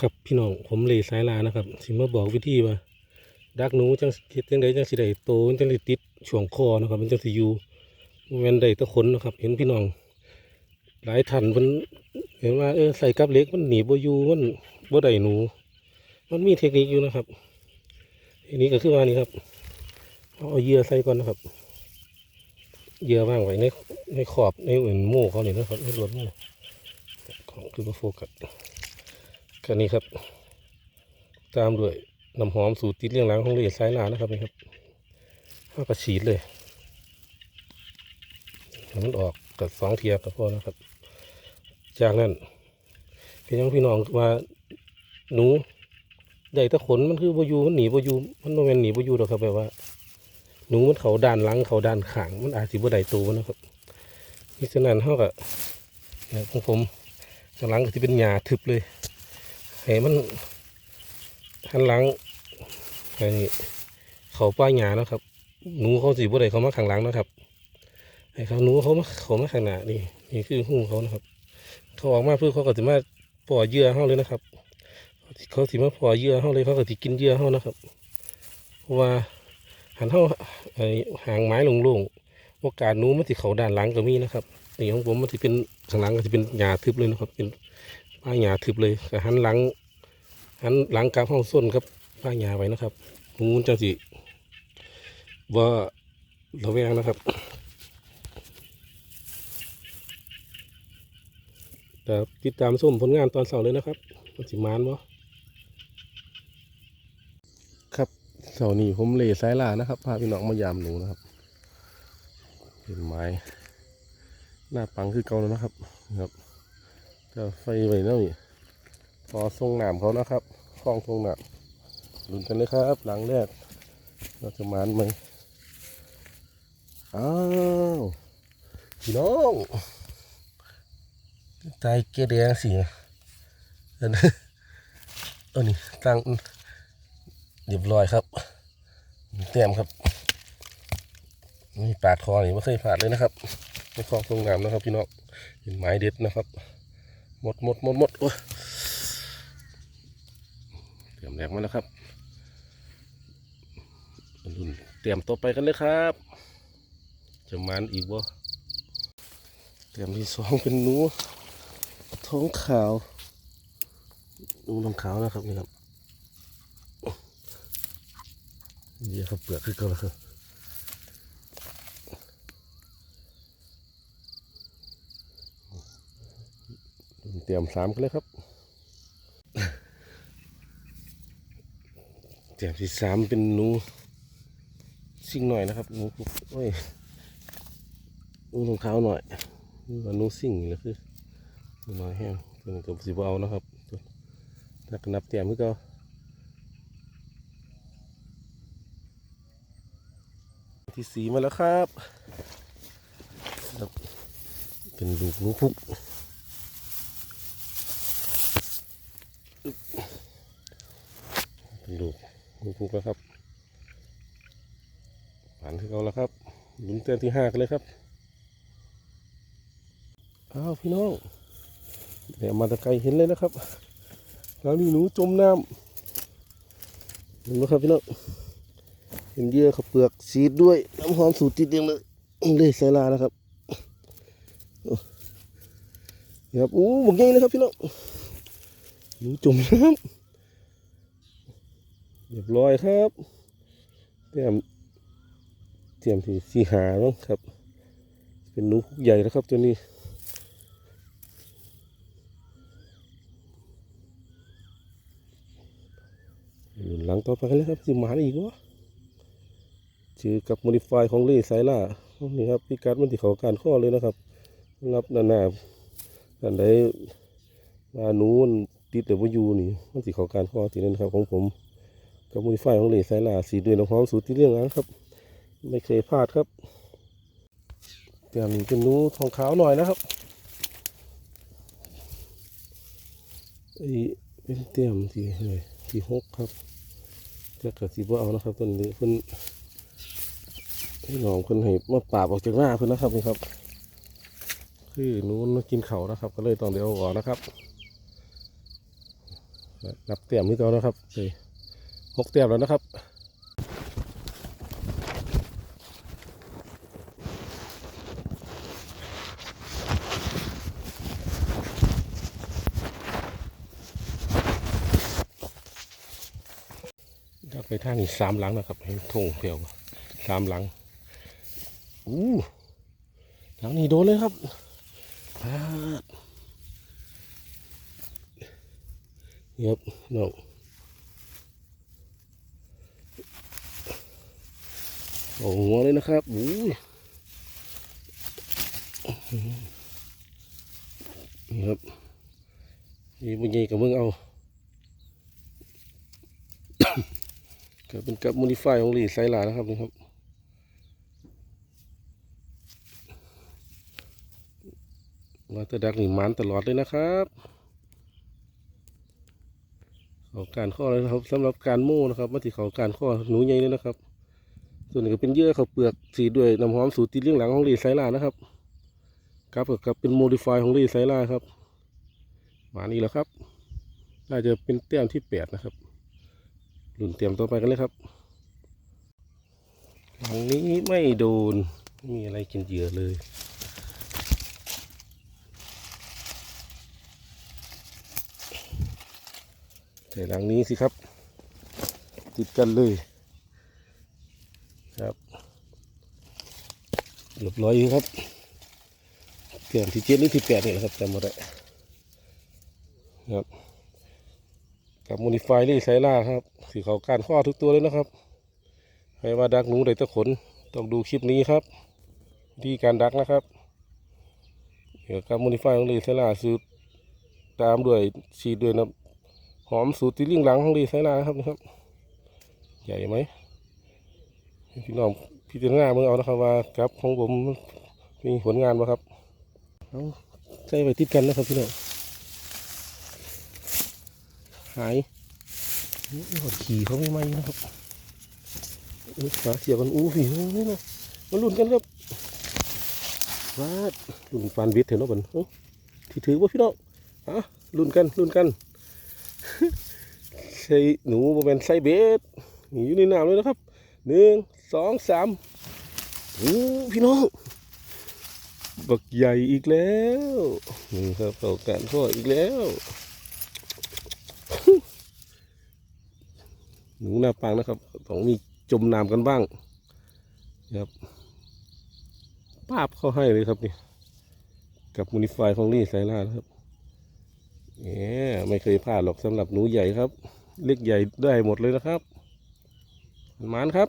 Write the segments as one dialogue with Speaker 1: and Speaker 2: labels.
Speaker 1: ครับพี่น้องผมเลยสายลานะครับ สิมาบอกวิธีว่าดักหนูจังเฮ็ดจังไดจังสิได้โตจังสิติดช่วงคอนะครับ มันจังสิอยู่แมนได้ตะขนนะครับ เห็นพี่น้อง หลายท่านเพิ่นเห็นว่าเออใส่กับเล็กมันหนีบ่อยู่มันบ่ได้หนู มันมีเทคนิคอยู่นะครับทคนิคก็คือว่านี่ครับเอาเหยื่อใส่ก่อนนะครับเหยื่อวางไว้ในในขอบในอื่นหมู่เขานี่นะครับในรวดหมู่ของคือบ่โฟกัส ค่นี้ครับ ตามด้วยน้ำหอมสูตรติดเลี้ยงหลังของเลสายลานะครับนี่ครับห้ากระฉีดเลยมันออกกับสองเทียกับพอนะครับ จากนั้นพี่น้องพี่น้องว่าหนูได้แตะขนมันคือบอยูมันหนีบอยูมันโมเมนหนีบอยูหรอกครับแบบว่า หนูมันเขาด้านหลังเขาด้านขางมันอาจจะบ่ได้ตัวนะครับนี่ฉะนั้นเท่ากับของผมข้างหลังก็จะเป็นหญ้าทึบเลย ให้มันหันหลังให้เขาป้ายหยาเนาะครับหนูเขาสีบ่ได้เขามาข้างหลังนะครับให้เขาหนูเขามาเขามาข้างหน้านี่นี่คือหูเขานะครับ เขาออกมาเพื่อเขาก็จะมาปล่อยเยื่อเขาเลยนะครับ เขาสิมาปล่อยเยื่อเขาเลยเขาก็สิกินเยื่อเขานะครับเพราะว่าหันเขาไอ้หางไม้ลงๆโอกาสหนูมันสิเขาด้านหลังก็มีนะครับนี่ของผมมันสิเป็นข้างหลังก็จะเป็นหญ้าทึบเลยนะครับ เป็น ป้ายหยาทึบเลยก็หันหลังหันหลังกลางห้องส้นครับป้ายหยาไว้นะครับงูจังสิว่าระแวงนะครับแต่ติดตามส้มผลงานตอนเสาร์เลยนะครับมันสิมานบ่ครับเสาร์นี้ผมเลสายลานะครับพาพี่น้องมายามหนูนะครับเป็นไม้หน้าปังคือเก่าแล้วนะครับครับ จะไฟไว้แล้วนี่พอทรงหนามเขานะครับคล้องทรงหนามลุ้นกันเลยครับ หลังแรกเราจะมานไหมอ้าวพี่น้องใจเกลียงสิออเออนี่ตั้งเรียบร้อยครับเตรียมครับนี่ปาดคอนี่ไม่เคยผ่าดเลยนะครับในคลองทรงหนามนะครับพี่น้องเป็นไม้เด็ดนะครับ หมดหมดหมดหมดโอ้ยเตรียมแรงมาแล้วครับรุ่นเตรียมตัวไปกันเลยครับ จะมันอีกบ่เตรียมที่สองเป็นหนูท้องขาวหนูท้องขาวนะครับนี่ครับเดี๋ยวครับเปลือกขึ้นก็แล้วครับ ตรียมสามกันเลยครับ เตรียมที่สามเป็นหนูซิ่งหน่อยนะครับหนูคุกโอ้ยหนูรองเท้าหน่อยนี่ว่าหนูซิ่งนี่แหละคือหนูน้อยแห้งตัวนี้กับสิบเอานะครับถ้ากนับเตรียมคือก็ที่สีมาแล้วครับ เป็นลูกหนูคุก เป็นลูกหนู คุกแล้วครับผ่านที่เขาแล้วครับลุ้นเต้นที่ห้ากันเลยครับอ้าวพี่น้องเดี๋ยวมาตะไกลเห็นเลยนะครับแล้วนี่หนูจมน้ำเห็นไหมครับพี่น้องเห็นเยื่อเขาเปลือกสีดด้วยน้ำหอมสูตรติดเองเลยเลยใส่ลานะครับนี่ครับอู้หมกใหญ่เลยครับพี่น้องหนูจมน้ำ เรียบร้อยครับเตรียมเตรียมที่สีหาแล้วครับ เป็นหนูพุกใหญ่แล้วครับตัวนี้หลังต่อไปกันเลยครับสิหมาอีกวะเจอกับโมดิฟายของเล่ไซล่านี่ครับพิกัดมันที่เขาการข้อเลยนะครับรับด้านหน้าด้านใดมาหนูนติดแต่ว่าอยู่นี่มันที่เขาการข้อที่นั่นครับของผม กับมือไฟของเหลสายหลาสีด้วยน้ำหอมสูตรที่เรื่องนั้นครับ ไม่เคยพลาดครับเตรียมนี้เป็นนูทองขาวหน่อยนะครับไอ้เป็นเตรียมที่เลยที่หกครับจะเกิดสีบัวเอานะครับต้นนี้เพิ่นให้น้องเพิ่นให้มาปราบออกจากหน้าเพิ่นนะครับนี่ครับ คือนูมันกินเขานะครับ ก็เลยต้องเดี๋ยวออกนะครับนับเตรียมนี่ตัวนะครับสี่ หกเตรียมแล้วนะครับดักไปทางนี้สามหลังนะครับเห็นทงเพียวสามหลังอู้หลังนี้โดนเลยครับพาเงียบน้อง โอ้หัวเลยนะครับอู้นี่ครับนี่บุญใหญ่กับมึงเอาก็เป็นกับมูนิฟายของลีไซลานะครับนี่ครับมาตะดักนี่มันตลอดเลยนะครับเขาการข้อเลยนะครับสำหรับการโม่นะครับมาที่เขาการข้อหนูใหญ่เลยนะครับ ส่วนนี้ก็เป็นเยื่อเขาวเปลือกสีด้วยน้ำหอมสูตรตีเลี้ยงหลังของลีไซล่านะครับครับกับเป็นโมดิฟายของลีไซล่าครับมานี่แล้วครับ น่าจะเป็นแต้มที่แปดนะครับรุ่นเตรียมตัวไปกันเลยครับหลังนี้ไม่โดนไม่มีอะไรกินเหยื่อเลยแต่หลังนี้สิครับ ติดกันเลย ครับ เรียบร้อยอยู่ครับเตรียมที่เจ็ดหรือที่แปดนี่แหละครับจำมาได้ครับกับมูนิฟายลี่ไซล่าครับสีเขาการข้อทุกตัวเลยนะครับใครว่าดักหนูได้ตะขนต้องดูคลิปนี้ครับวิธีการดักนะครับเกี่ยวกับมูนิฟายของลี่ไซล่าสูตรตามด้วยฉีดด้วยน้ำหอมสูตรติลิ่งหลังของลี่ไซล่าครับนะครับ ใหญ่ไหมพี่น้อง พี่เจ้าหน้ามึงเอานะครับว่าครับของผมมีผลงานบ่ครับเอาใส่ไปติดกันนะครับพี่น้องหายนี่หดขี่เขาไม่ไหมนะครับขาเสียบกันอู้ผีนี่เนาะมาลุ้นกันครับวาดลุ้นฟันวิทย์เถอะเนาะบันเอ้าที่ถือว่าพี่น้องอะลุ้นกันลุนกันใส่หนูโมเมนใส่เบสนี่อยู่ในน้ำเลยนะครับหนึ่ง สองสามโอ้พี่น้อง บักใหญ่อีกแล้วนี่ครับเขาการพ่ออีกแล้วหนูหน้าปังนะครับต้องมีจมน้ำกันบ้างครับภาพเข้าให้เลยครับนี่กับมูนิฟายของลี่ไซล่านะครับเนี่ยไม่เคยพลาดหรอกสำหรับหนูใหญ่ครับ เล็กใหญ่ได้หมดเลยนะครับ หมานครับ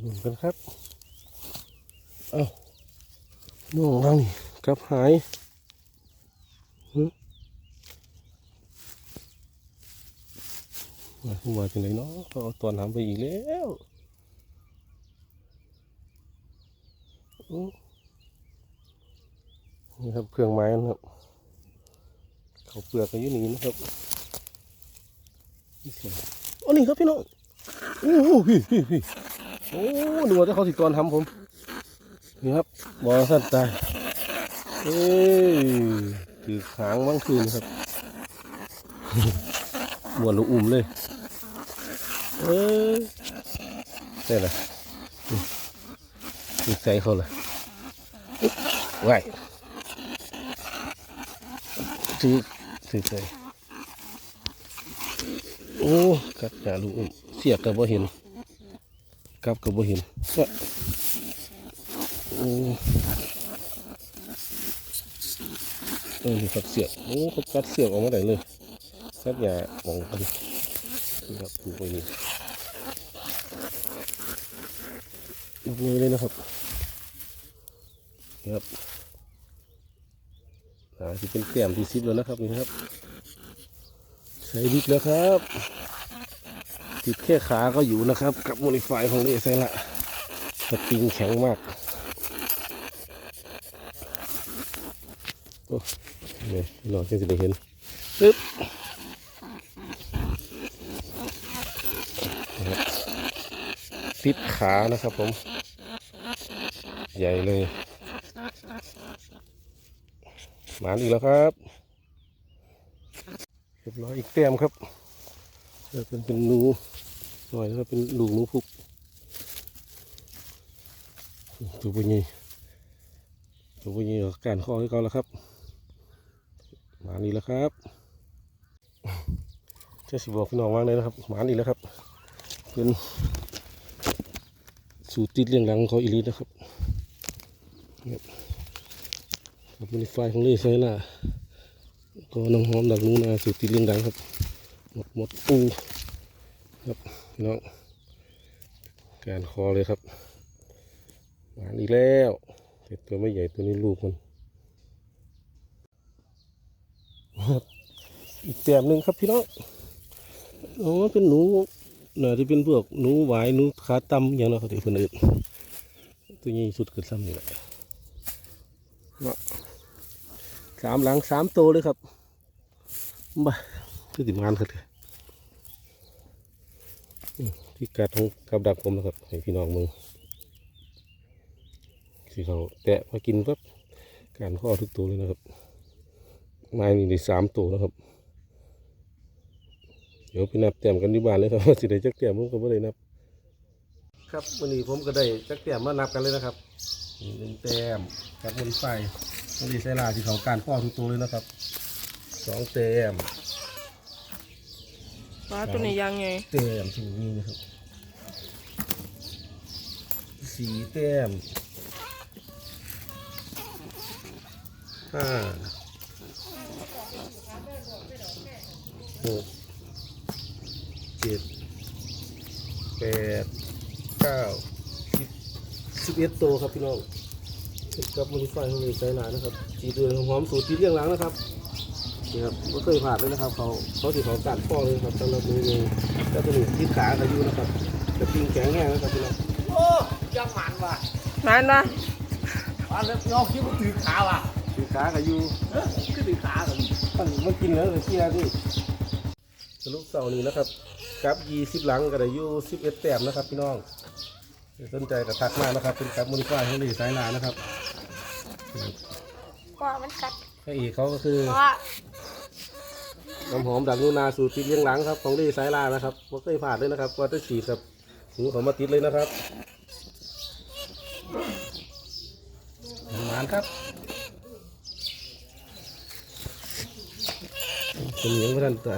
Speaker 1: หนุนกันครับเอาน้องเรานี่กลับหายมาขึ้นมาจังเลยเนาะเอาตอนทำไปอีกแล้วนี่ครับเครื่องไม้นะครับ เขาเปลือกกันอยู่นี่นะครับนี่สิโอ้นี่ครับพี่น้องโอ้โหพี่พี่พี่ โอ้ดูว่าจะเขาสิตอนทำผม นี่ครับบอสั้นตายเอ้ยถือขางบ้างคืนครับมวนลูกอุ่มเลย เออได้ละนี่ใส่เขาเลยไหวถือถือใส่โอ้กัดหาลูกอุ่มเสียกับบ่เห็น กลับกับบ่เห็นว่าโอ้เออครับเสียบโอ้เขากัดเสียบออกมาได้เลยกัดยาหมองกันครับปลูไว้นี่ยกมือเลยนะครับครับอ่าที่เป็นแก้มที่ซิปแล้วนะครับนี่ครับใส่บิ๊กแล้วครับ ติดแค่ขาก็อยู่นะครับ กับโมดิฟายของเลไซละสปริงแข็งมากโอ้เนี่ยนอนจะได้เห็นปึ๊บติดขานะครับผม ใหญ่เลยหมานอีกแล้วครับเรียบร้อยอีกแต้มครับเป็นเป็นหนู หน่อยนะครับเป็นลูกหนูพุกตัวพวกนี้ตัวพวกนี้การคอให้เขาแล้วครับ มานี่แล้วครับจะสิบอกพี่น้องว่าเลยนะครับ หมานี่แล้วครับ เป็นสูตรติดเรื่องหลังเขาอีลีนะครับครับครับเป็นไฟของเล่ใช่ละก็น้ำหอมดักนู้นนะสูตรติดเรื่องหลังครับ หมดหมดปูครับ น้องการคอเลยครับหมาอีกแล้วแต่ตัวไม่ใหญ่ตัวนี้ลูกมันครับอีกแต้มหนึ่งครับพี่น้องอ๋อเป็นหนูน่าจะเป็นพวกหนูหวายหนูขาตำอย่างนั้นเขาถือคนอื่นตัวนี้สุดเกิดซ้ำนี่แหละเนาสามหลังสามโตเลยครับบ้าคือติมงานครับ ที่กัดของกับดักผมนะครับให้พี่น้องมึงที่เขาแตะมากินปั๊บการข้อทุกตัวเลยนะครับไม้นี่ได้สามตัวแล้วครับ เดี๋ยวไปนับแต้มกันที่บ้านเลยครับว่าสิได้จักแต้มผมก็ไม่ได้นับ ครับวันนี้ผมก็ได้จักแต้มมานับกันเลยนะครับหนึ่งแต้มครับบนไฟวันนี้ใส่ลาที่เขาการข้อทุกตัวเลยนะครับสองแต้ม
Speaker 2: ปลาตัวนี้ยังไง
Speaker 1: แต้มที่นี่นะครับ สี่แต้มห้าหกเจ็ดแปดเก้าสิบสิบเอ็ดตัวครับพี่น้องกับมอนิฟายของเลยไซนานะครับจีเดือนหอมสูตรจีเรียงหลังนะครับ นี่ครับไม่เคยผ่านเลยนะครับ เขาเขาถือเขาการป้องเลยครับสำหรับมือนี้แล้วตัวนี้ที่ขาเขาอยู่นะครับจะปิ้งแข็งแห้งนะครับพี่น้อง
Speaker 3: โอ้ยังหมันว่ะ
Speaker 2: นั่นนะ
Speaker 3: มันแล้วน้องคิดว่าถือขาว่ะ
Speaker 1: ที่ขาเขาอยู่
Speaker 3: เอ้ยก็ถือขากัน
Speaker 1: มันมันกินแล้วเลยเชียร์ดิสรุปเสาร์นี้นะครับกับยี่สิบหลังก็ได้อยู่สิบเอ็ดแต้มนะครับ พี่น้องสนใจก็ทักมานะครับ เป็นกับมูนิฟายของดีไซน์นานะครับ
Speaker 4: ว่ามันกัด
Speaker 1: พระเอกเขาก็คือ
Speaker 4: เพราะว่า
Speaker 1: น้ำหอมดักนูนาสูตรติดเลี้ยงหลังครับ ของดีไซน์นานะครับว่าเคยผ่านเลยนะครับว่าจะฉีดกับหูเขามาติดเลยนะครับหมานครับเป็นเหนียงพระท่านใจ